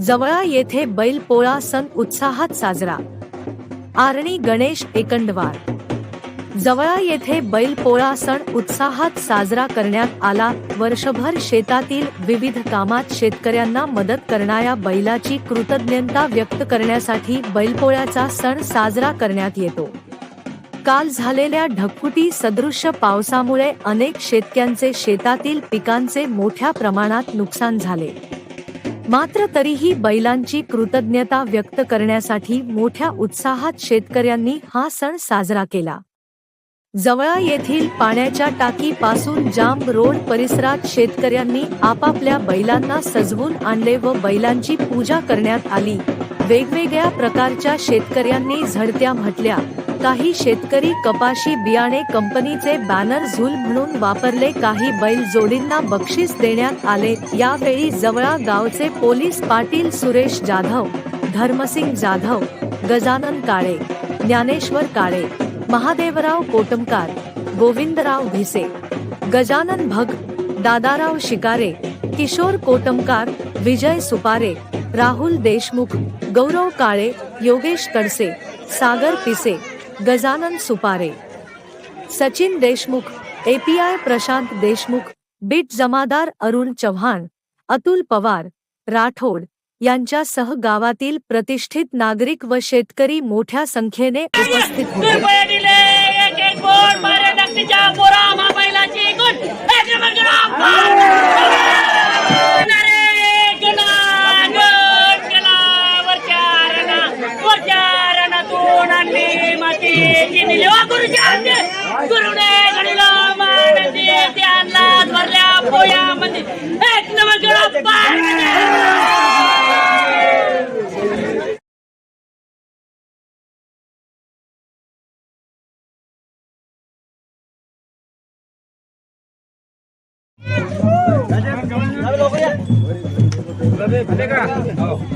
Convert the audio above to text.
जवळा येथे बैलपोळा सण उत्साहात साजरा. आरणी गणेश एकंडवार जवळा येथे बैलपोळा सण उत्साहात साजरा करण्यात आला. वर्षभर शेतातील विविध कामात शेतकऱ्यांना मदत करणाऱ्या बैलाची कृतज्ञता व्यक्त करण्यासाठी बैलपोळ्याचा सण साजरा करण्यात येतो. काल झालेल्या ढगफुटी सदृश्य पावसामुळे अनेक शेतकऱ्यांचे शेतातील पिकांचे मोठ्या प्रमाणात नुकसान झाले. मात्र तरीही बैलांची कृतज्ञता व्यक्त करण्यासाठी मोठ्या उत्साहात शेतकऱ्यांनी हा सण साजरा केला. जवळा येथील पाण्याच्या टाकीपासून जाम जांब रोड परिसरात शेतकऱ्यांनी आपापल्या बैलांना सजवून आणले व बैलांची पूजा करण्यात आली. वेगवेगळ्या प्रकारच्या शेतकऱ्यांनी झडत्या म्हटल्या. काही शेतकरी कपाशी बियाणे कंपनीचे बॅनर झूल म्हणून वापरले काही बैल जोडींना बक्षीस देण्यात आले. यावेळी जवळा गावचे पोलीस पाटील सुरेश जाधव धर्मसिंग जाधव गजानन काळे ज्ञानेश्वर काळे महादेवराव कोटमकार गोविंदराव भिसे गजानन भग दादाराव शिकारे किशोर कोटमकार विजय सुपारे राहुल देशमुख गौरव काळे योगेश कडसे सागर पिसे गजानन सुपारे सचिन देशमुख एपीआय प्रशांत देशमुख बीट जमादार अरुण चव्हाण अतुल पवार राठोड यांच्यासह गावातील प्रतिष्ठित नागरिक व शेतकरी मोठ्या संख्येने उपस्थित होते. गुरुने घडीला मानंदी त्यांना भरल्या पोयामध्ये एक नंबर आगन